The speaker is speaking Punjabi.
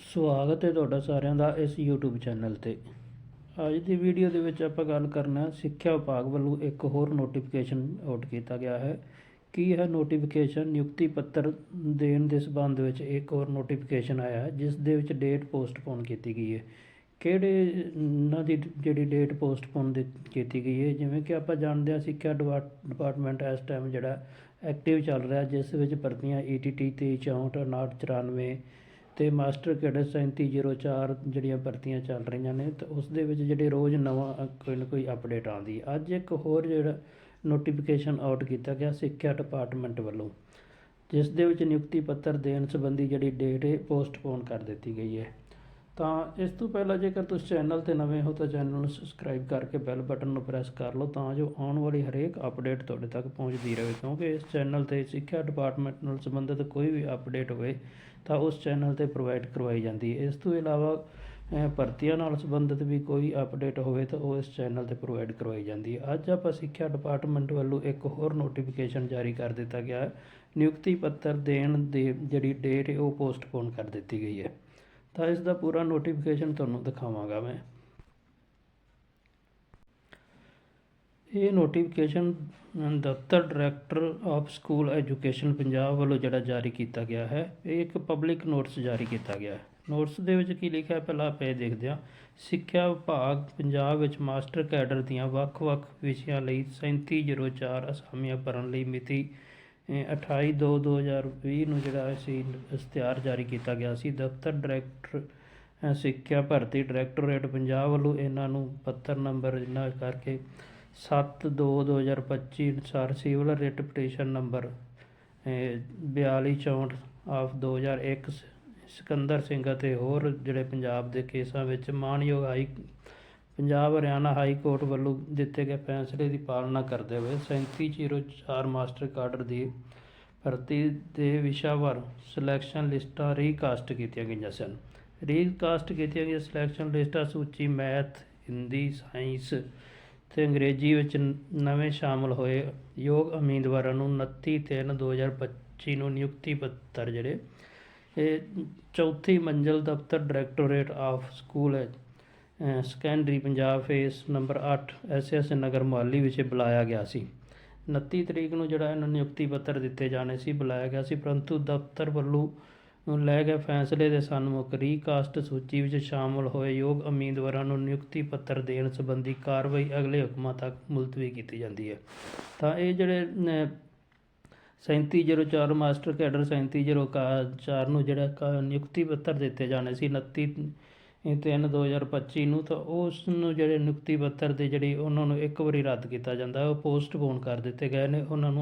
ਸਵਾਗਤ ਹੈ ਤੁਹਾਡਾ ਸਾਰਿਆਂ ਦਾ ਇਸ YouTube ਚੈਨਲ ਤੇ। ਅੱਜ ਦੀ ਵੀਡੀਓ ਦੇ ਵਿੱਚ ਆਪਾਂ ਗੱਲ ਕਰਨਾ ਸਿੱਖਿਆ ਵਿਭਾਗ ਵੱਲੋਂ ਇੱਕ ਹੋਰ ਨੋਟੀਫਿਕੇਸ਼ਨ ਆਊਟ ਕੀਤਾ ਗਿਆ ਹੈ। ਕੀ ਇਹ ਨੋਟੀਫਿਕੇਸ਼ਨ ਨਿਯੁਕਤੀ ਪੱਤਰ ਦੇਣ ਦੇ ਸਬੰਧ ਵਿੱਚ ਇੱਕ ਹੋਰ ਨੋਟੀਫਿਕੇਸ਼ਨ ਆਇਆ ਹੈ, ਜਿਸ ਦੇ ਵਿੱਚ ਡੇਟ ਪੋਸਟਪੋਨ ਕੀਤੀ ਗਈ ਹੈ? ਕਿਹੜੇ ਉਹਨਾਂ ਦੀ ਜਿਹੜੀ ਡੇਟ ਪੋਸਟਪੋਨ ਦੀ ਕੀਤੀ ਗਈ ਹੈ? ਜਿਵੇਂ ਕਿ ਆਪਾਂ ਜਾਣਦੇ ਹਾਂ, ਸਿੱਖਿਆ ਡਿਪਾਰਟ- ਡਿਪਾਰਟਮੈਂਟ ਇਸ ਟਾਈਮ ਜਿਹੜਾ ਐਕਟਿਵ ਚੱਲ ਰਿਹਾ, ਜਿਸ ਵਿੱਚ ਭਰਤੀਆਂ E ETT 2364 5994 ਤੇ ਮਾਸਟਰ ਕੈਡਰ 3704 ਜਿਹੜੀਆਂ ਭਰਤੀਆਂ ਚੱਲ ਰਹੀਆਂ ਨੇ, ਤੇ ਉਸ ਦੇ ਵਿੱਚ ਜਿਹੜੇ ਰੋਜ਼ ਨਵਾਂ ਕੋਈ ਨਾ ਕੋਈ ਅਪਡੇਟ ਆਉਂਦੀ ਅੱਜ ਇੱਕ ਹੋਰ ਜਿਹੜਾ ਨੋਟੀਫਿਕੇਸ਼ਨ ਆਊਟ ਕੀਤਾ ਗਿਆ ਸਿੱਖਿਆ ਡਿਪਾਰਟਮੈਂਟ ਵੱਲੋਂ, ਜਿਸ ਦੇ ਵਿੱਚ ਨਿਯੁਕਤੀ ਪੱਤਰ ਦੇਣ ਸੰਬੰਧੀ ਜਿਹੜੀ ਡੇਟ ਹੈ ਪੋਸਟਪੋਨ ਕਰ ਦਿੱਤੀ ਗਈ ਹੈ। ਤਾਂ ਇਸ ਤੋਂ ਪਹਿਲਾਂ ਜੇਕਰ ਤੁਸੀਂ ਚੈਨਲ ਤੇ ਨਵੇਂ ਹੋ ਤਾਂ ਚੈਨਲ ਨੂੰ ਸਬਸਕ੍ਰਾਈਬ ਕਰਕੇ ਬੈਲ ਬਟਨ ਨੂੰ ਪ੍ਰੈਸ ਕਰ ਲਓ ਤਾਂ ਜੋ ਆਉਣ ਵਾਲੀ ਹਰੇਕ ਅਪਡੇਟ ਤੁਹਾਡੇ ਤੱਕ ਪਹੁੰਚਦੀ ਰਹੇ, ਕਿਉਂਕਿ ਇਸ ਚੈਨਲ ਤੇ ਸਿੱਖਿਆ ਡਿਪਾਰਟਮੈਂਟ ਨਾਲ ਸੰਬੰਧਿਤ ਕੋਈ ਵੀ ਅਪਡੇਟ ਹੋਵੇ ਤਾਂ ਉਸ ਚੈਨਲ ਤੇ ਪ੍ਰੋਵਾਈਡ ਕਰਵਾਈ ਜਾਂਦੀ ਹੈ। ਇਸ ਤੋਂ ਇਲਾਵਾ ਭਰਤੀਆਂ ਨਾਲ ਸੰਬੰਧਿਤ ਵੀ ਕੋਈ ਅਪਡੇਟ ਹੋਵੇ ਤਾਂ ਉਹ ਇਸ ਚੈਨਲ ਤੇ ਪ੍ਰੋਵਾਈਡ ਕਰਵਾਈ ਜਾਂਦੀ ਹੈ। ਅੱਜ ਆਪਾਂ ਸਿੱਖਿਆ ਡਿਪਾਰਟਮੈਂਟ ਵੱਲੋਂ ਇੱਕ ਹੋਰ ਨੋਟੀਫਿਕੇਸ਼ਨ ਜਾਰੀ ਕਰ ਦਿੱਤਾ ਗਿਆ ਨਿਯੁਕਤੀ ਪੱਤਰ ਦੇਣ ਦੀ ਜਿਹੜੀ ਡੇਟ ਹੈ ਉਹ ਪੋਸਟਪੋਨ ਕਰ ਦਿੱਤੀ ਗਈ ਹੈ। ਤਾਂ ਇਸ ਦਾ ਪੂਰਾ ਨੋਟੀਫਿਕੇਸ਼ਨ ਤੁਹਾਨੂੰ ਦਿਖਾਵਾਂਗਾ ਮੈਂ। ਇਹ ਨੋਟੀਫਿਕੇਸ਼ਨ ਦਫ਼ਤਰ director of school education Punjab ਵੱਲੋਂ ਜਿਹੜਾ ਜਾਰੀ ਕੀਤਾ ਗਿਆ ਹੈ, ਇਹ ਇੱਕ ਪਬਲਿਕ ਨੋਟਿਸ ਜਾਰੀ ਕੀਤਾ ਗਿਆ ਹੈ। ਨੋਟਿਸ ਦੇ ਵਿੱਚ ਕੀ ਲਿਖਿਆ ਪਹਿਲਾਂ ਆਪਾਂ ਇਹ ਦੇਖਦੇ ਹਾਂ। ਸਿੱਖਿਆ ਵਿਭਾਗ ਪੰਜਾਬ ਵਿੱਚ ਮਾਸਟਰ ਕੈਡਰ ਦੀਆਂ ਵੱਖ-ਵੱਖ ਵਿਸ਼ਿਆਂ ਲਈ 3704 ਅਸਾਮੀਆਂ ਭਰਨ ਲਈ ਮਿਤੀ 28/2/2020 ਨੂੰ ਜਿਹੜਾ ਸੀ ਇਸ਼ਤਿਹਾਰ ਜਾਰੀ ਕੀਤਾ ਗਿਆ ਸੀ, ਦਫ਼ਤਰ ਡਾਇਰੈਕਟਰ ਸਿੱਖਿਆ ਭਰਤੀ ਡਾਇਰੈਕਟੋਰੇਟ ਪੰਜਾਬ ਵੱਲੋਂ ਇਹਨਾਂ ਨੂੰ ਪੱਤਰ ਨੰਬਰ ਜਿੰਨਾ ਕਰਕੇ 7/2/2025 ਅਨੁਸਾਰ civil writ petition number 4264 of 2001 ਸ- ਸਿਕੰਦਰ ਸਿੰਘ ਅਤੇ ਹੋਰ ਜਿਹੜੇ ਪੰਜਾਬ ਦੇ ਕੇਸਾਂ ਵਿੱਚ ਮਾਣਯੋਗ high Punjab Haryana high court ਵੱਲੋਂ ਦਿੱਤੇ ਗਏ ਫੈਸਲੇ ਦੀ ਪਾਲਣਾ ਕਰਦੇ ਹੋਏ 3704 ਮਾਸਟਰ ਕਾਡਰ ਦੀ ਭਰਤੀ ਦੇ ਵਿਸ਼ਾਵਾਰ ਸਿਲੈਕਸ਼ਨ ਲਿਸਟਾਂ ਰੀਕਾਸਟ ਕੀਤੀਆਂ ਗਈਆਂ ਸਨ। ਰੀਕਾਸਟ ਕੀਤੀਆਂ ਗਈਆਂ ਸਿਲੈਕਸ਼ਨ ਲਿਸਟਾਂ ਸੂਚੀ, ਮੈਥ, ਹਿੰਦੀ, ਸਾਇੰਸ ਤੇ ਅੰਗਰੇਜ਼ੀ ਵਿੱਚ ਨਵੇਂ ਸ਼ਾਮਲ ਹੋਏ ਯੋਗ ਉਮੀਦਵਾਰਾਂ ਨੂੰ 29/3/2025 ਨੂੰ ਨਿਯੁਕਤੀ ਪੱਤਰ ਜਿਹੜੇ ਇਹ ਚੌਥੀ ਮੰਜ਼ਲ ਦਫ਼ਤਰ ਡਾਇਰੈਕਟੋਰੇਟ ਆਫ ਸਕੂਲ ਹੈ। Secondary Punjab phase number 8 SS Nagar Mohali ਵਿਖੇ ਬੁਲਾਇਆ ਗਿਆ ਸੀ। 29 ਤਰੀਕ ਨੂੰ ਜਿਹੜਾ ਇਹਨਾਂ ਨੂੰ ਨਿਯੁਕਤੀ ਪੱਤਰ ਦਿੱਤੇ ਜਾਣੇ ਸੀ ਬੁਲਾਇਆ ਗਿਆ ਸੀ ਪਰੰਤੂ ਦਫ਼ਤਰ ਵੱਲੋਂ ਲੈ ਗਏ ਫੈਸਲੇ ਦੇ ਸਨਮੁਖ ਰੀਕਾਸਟ ਸੂਚੀ ਵਿੱਚ ਸ਼ਾਮਲ ਹੋਏ ਯੋਗ ਉਮੀਦਵਾਰਾਂ ਨੂੰ ਨਿਯੁਕਤੀ ਪੱਤਰ ਦੇਣ ਸੰਬੰਧੀ ਕਾਰਵਾਈ ਅਗਲੇ ਹੁਕਮਾਂ ਤੱਕ ਮੁਲਤਵੀ ਕੀਤੀ ਜਾਂਦੀ ਹੈ। ਤਾਂ ਇਹ ਜਿਹੜੇ ਅਹ, 3704 ਮਾਸਟਰ ਕੈਡਰ 3704 ਨੂੰ ਜਿਹੜਾ ਕ- ਨਿਯੁਕਤੀ ਪੱਤਰ ਦਿੱਤੇ ਜਾਣੇ ਸੀ 29 ਤਿੰਨ 2025 ਨੂੰ, ਤਾਂ ਉਸ ਨੂੰ ਜਿਹੜੇ ਨਿਯੁਕਤੀ ਪੱਤਰ ਦੇ ਜਿਹੜੀ ਉਹਨਾਂ ਨੂੰ ਇੱਕ ਵਾਰੀ ਰੱਦ ਕੀਤਾ ਜਾਂਦਾ, ਉਹ ਪੋਸਟਪੋਨ ਕਰ ਦਿੱਤੇ ਗਏ ਨੇ, ਉਹਨਾਂ ਨੂੰ